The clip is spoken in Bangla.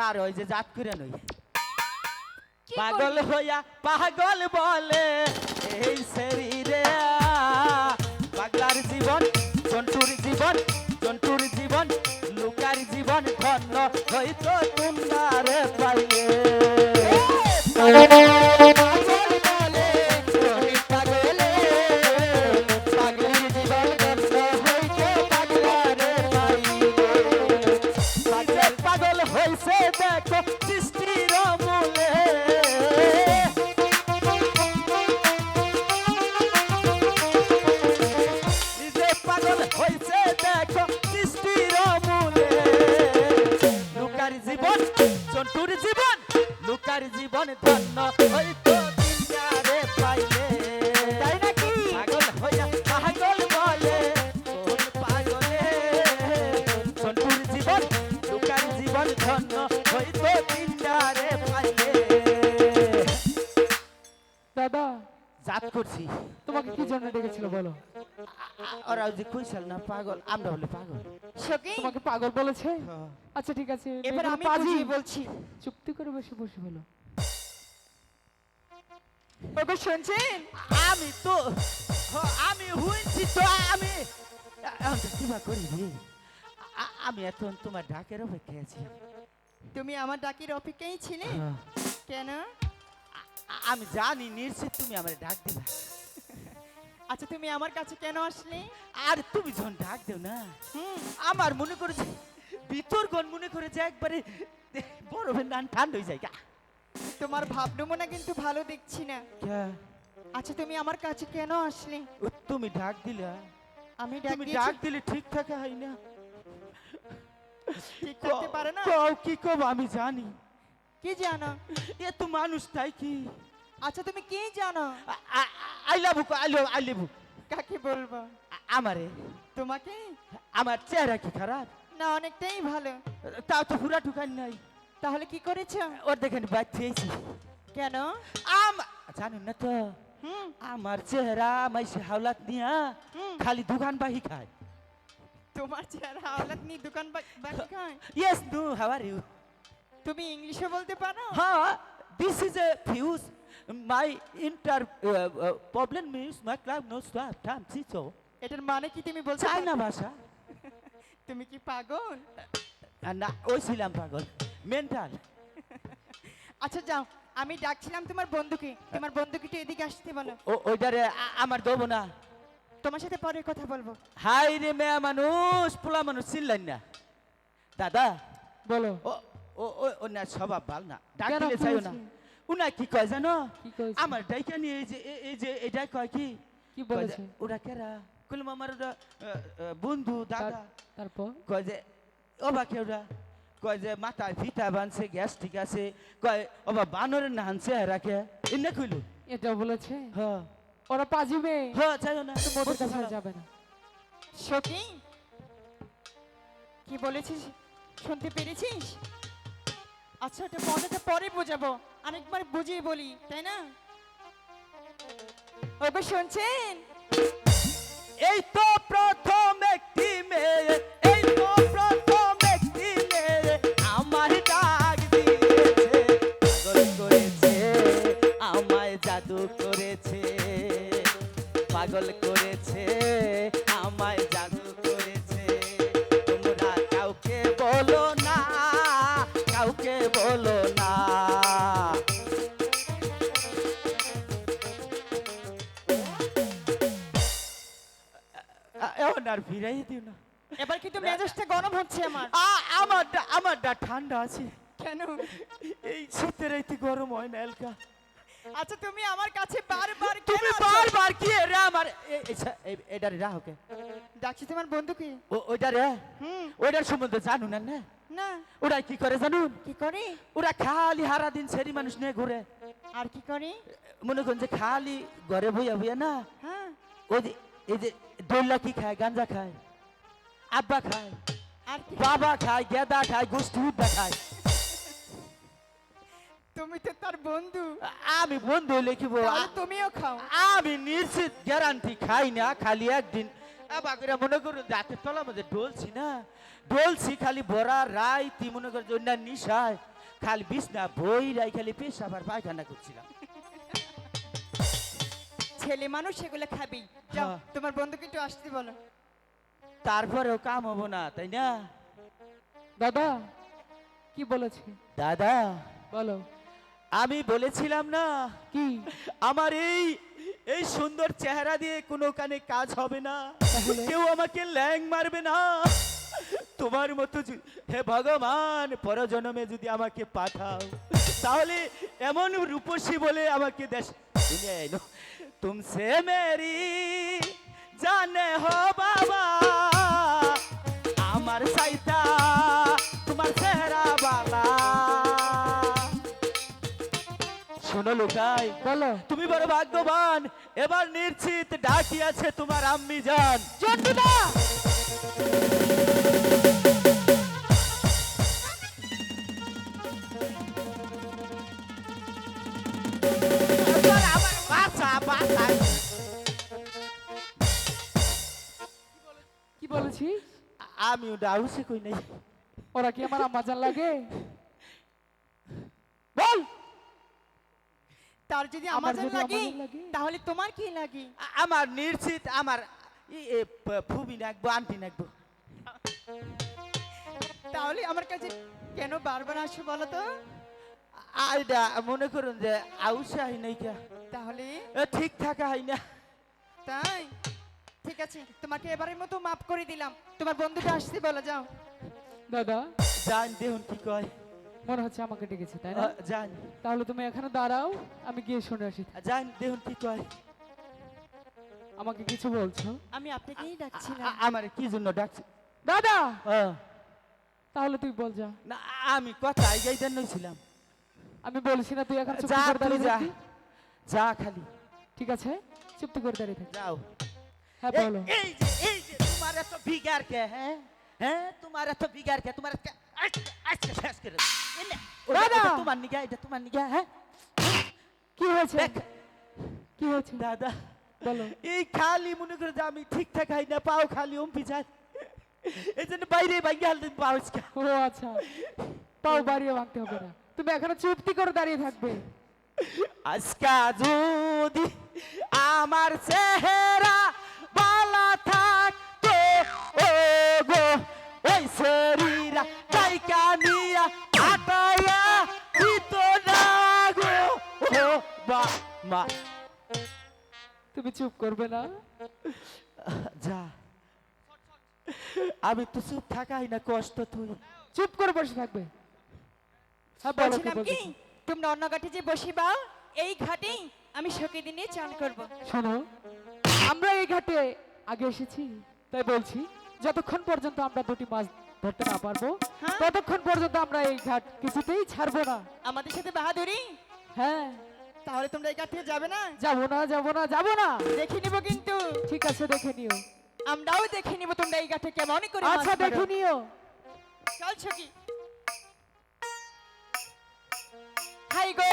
খার ওই যে জাত করে নই? পাগল? হইয়া পাগল বলে এই শরীরে পাগলার জীবন জন্তুর জীবন জন্তুর জীবন লুকার জীবন ধন্য হইতো তোমার পাইলে। জন্তুর জীবন লুকার জীবন ধন্য হইতো করছি? তোমাকে কি জন্য ডেকেছিল বলো? ওরা যে কইসাল না পাগল আমরা হলে পাগল। সখী? তোমাকে পাগল বলেছে? হ্যাঁ। আচ্ছা ঠিক আছে এবার আমি পাজি। বলছি। চুক্তি করে বসে বসে বলো ওগো শুনছেন? আমি তো আমি হুইছি তো আমি। এখন তো কিবা করি আমি এখন তোমার ডাকের অপেক্ষায় আছি। তুমি আমার ডাকির অপেক্ষায় ছিলে? হ্যাঁ। কেন? আমি জানি নিশ্চিত তুমি আমার ডাক দিবা। আচ্ছা তুমি আমার কাছে কেন আসলে? আর তুমি যখন ডাক দেও না আমার মনে করে যে ভিতর গণ মনে করে যে একবারে বরফের নান ঠান্ডা হয়ে যায়। তোমার ভাবনমনা কিন্তু ভালো দেখছি না? আচ্ছা তুমি আমার কাছে কেন আসলে? ও, তুমি ডাক দিলে। আমি ডাক তুমি ডাক দিলে ঠিক থাকা হয় না। ঠিক থাকতে পারে না? কি কব আমি জানি। কি জানো? এ তো মানুষ তাই কি? আচ্ছা তুমি কি জানো? I love I love I love কাকে বলব? আমারে। তোমাকে? আমার চেহারা কি খারাপ? না অনেকটাই ভালো। তাও তো পুরা ঢুকান নাই। তাহলে কি করেছ? ওর দেখেন বাচ্চিয়েছি কেন? আম জানেন না তো? হুম। আমার চেহারা মাইসে হাওলাত নিয়া খালি দোকান বাহি খায়। তোমার চেহারা হাওলাত নিয়ে দোকান বা- বাকি খায়? Yes no how are you তুমি ইংলিশে বলতে পারো? হ্যাঁ this is a fuse my inter problem miss my club no stop time সিচো এটার মানে কি তুমি বলছো পারো? ভাষা। তুমি কি পাগল? না ওই ছিলাম পাগল। মেন্টাল আচ্ছা যাও আমি ডাকছিলাম তোমার বন্ধুকে। তোমার বন্ধুকে তো এদিকে আসতে বলো। ও ওইটারে আমার দেবো না। তোমার সাথে পরে কথা বলব। হাই রে মেয়া মানুষ পোলা মানুষ চিনলেন না। দাদা। বলো। ও ও ও ওনার স্বভাব ভালো না। ডাক কেন দিলে চাইও না। উনা কি কয় জানো? আমার ডাইকা নিয়ে এই যে এই যে এটা কয় কি? কি বলেছে? ওরা কেরা কুলম আমার ওরা বন্ধু দাদা। তারপর? কয় যে কেউরা কয় যে মাথায় ফিতা বানছে গ্যাস ঠিক আছে। কয় ওবা বানরের না হানছে রাখে এনে কইলো। এটা বলেছে? হ্যাঁ। ওরা পাজিবে? হ্যাঁ চাইও না। বলতে কাছে যাবে না। সখী কি বলেছিস? শুনতে পেরেছিস? আচ্ছা এটা মজাটা পরে বোঝাবো। আরেকবার বুঝিয়ে বলি, তাই না? ওকে শুনছেন? এই তো প্রথম একটি মেয়ে। আর ফিরাই দিও না। এবার কিন্তু মেজাজটা গরম হচ্ছে আমার। আ- আমারটা আমারটা ঠান্ডা আছে। কেন? এই শীতের রাইতে গরম হয় না এলকা। আচ্ছা তুমি আমার কাছে বারবার তুমি বারবার কি রে আমার এ- এটা রে ওকে ডাকছি তোমার বন্ধুকে ও ওইটা রে? হুম। ওইটার সম্বন্ধে জানু না না? না। ওরা কি করে জানুন কি করে? ওরা খালি হারা দিন সেরি মানুষ নিয়ে ঘুরে। আর কি করে? মনে করেন যে খালি ঘরে বইয়া বইয়া না? হ্যাঁ। ওই এই যে দোল্লা কি খায় গাঞ্জা খায় আব্বা খায় আর বাবা খায় গেদা খায় গোষ্ঠী উদ্দা খায়। তুমি তো তার বন্ধু। আমি বন্ধু লিখিব তুমিও খাও। আমি নিশ্চিত গ্যারান্টি খাই না খালি একদিন বাকিরা মনে করুন রাতের তলা মধ্যে ডলছি না। ডলছি খালি ভরা রাই তুই মনে কর জন্য নিশায়। খালি বিছনা বই রাই খালি পেশাব আর পায়খানা করছিলাম। ছেলে মানুষ সেগুলো খাবি। যাও হ্যাঁ। তোমার বন্ধুকে একটু আসতে বলো। তারপরেও কাম হব না তাই না? দাদা কি বলেছে? দাদা বলো। আমি বলেছিলাম না কি? আমার এই এই সুন্দর চেহারা দিয়ে কোনো কানে কাজ হবে না। কেউ আমাকে ল্যাং মারবে না। তোমার মতো হে ভগবান পরজন্মে যদি আমাকে পাঠাও তাহলে এমন রূপসী বলে আমাকে দেশ তুমসে মেরি জানে হো বাবা আমার সাইতা তোমার চেহারা বালা শোনো লোকাই বলো তুমি বড় ভাগ্যবান এবার নিশ্চিত ডাকি আছে তোমার আম্মি জান চন্ডুদা আমি ওটা আউসে কই নাই। ওরা কি আমার আম্মা জান লাগে? বল। তার যদি আমার যদি লাগে তাহলে তোমার কি লাগে? আমার নিশ্চিত আমার ফুবি নাকবো আন্টি নাকবো। তাহলে আমার কাছে কেন বারবার আসো বলো তো? এটা মনে করুন যে আউসে হয় নাই কে। তাহলে? এ, ঠিক থাকা হয় না। তাই? আছে তোমাকে এবারের মতো মাফ করে দিলাম। তোমার বন্ধুকে আসতে বলো যাও। দাদা। জান দেখুন কি কয়। মনে হচ্ছে আমাকে ডেকেছে তাই না? জান। তাহলে তুমি এখানে দাঁড়াও আমি গিয়ে শুনে আসি। জান দেখুন কি কয়। আমাকে কিছু বলছো? আমি আপনাকেই ডাকছিলাম। আ- আমার কি জন্য ডাকছি? দাদা! তাহলে তুই বল যা। না আমি কথা এই জন্য ছিলাম আমি বলছি না তুই এখন চুপ যা করে দাঁড়িয়ে যা। যা খালি। ঠিক আছে চুপ করে দাঁড়িয়ে থাক। যাও। হ্যাঁ এই- বলো। এই যে এই যে তোমার এত বিগার কে হ্যাঁ? হ্যাঁ তোমার এত বিগার কে তোমার আজকে আজকে আজকে করে দেব। এই নে, ওটা- দাদা! তোমার নিগা এটা তোমার নিগা হ্যাঁ? কি হয়েছে? কি হয়েছে? দাদা বলো। এই খালি মনে করে যে আমি ঠিকঠাক খাই না পাও খালি অম্পি যায় এই জন্য বাইরে হালদিন পাও ও আচ্ছা। পাও বাড়িয়ে ভাঙতে হবে না। তুমি এখানে চুপটি করে দাঁড়িয়ে থাকবে। আজকা যদি আমার চেহারা শরীরা চাইকা নিয়া আটায়া দিত না গো। ও মা। তুমি চুপ করবে না? যা। আমি তো চুপ থাকাই না কষ্ট তুই। চুপ করে বসে থাকবে। হ্যাঁ বলছিলাম কি? তোমরা অন্য ঘাটে যে বসিবা এই ঘাটেই আমি সখী দিনে চান করব। শোনো আমরা এই ঘাটে আগে এসেছি তাই বলছি যতক্ষণ পর্যন্ত আমরা দুটি মাছ ধরতে না পারব। হ্যাঁ। ততক্ষণ পর্যন্ত আমরা এই ঘাট কিছুতেই ছাড়বো না। আমাদের সাথে বাহাদুরি? হ্যাঁ। তাহলে তোমরা এই ঘাট থেকে যাবে না? যাব না যাব না যাব না। দেখে নিব কিন্তু। ঠিক আছে দেখে নিও। আমরাও দেখে নিব তোমরা এই ঘাটে কেমন করে আচ্ছা দেখে নিও। চল কি হাই গো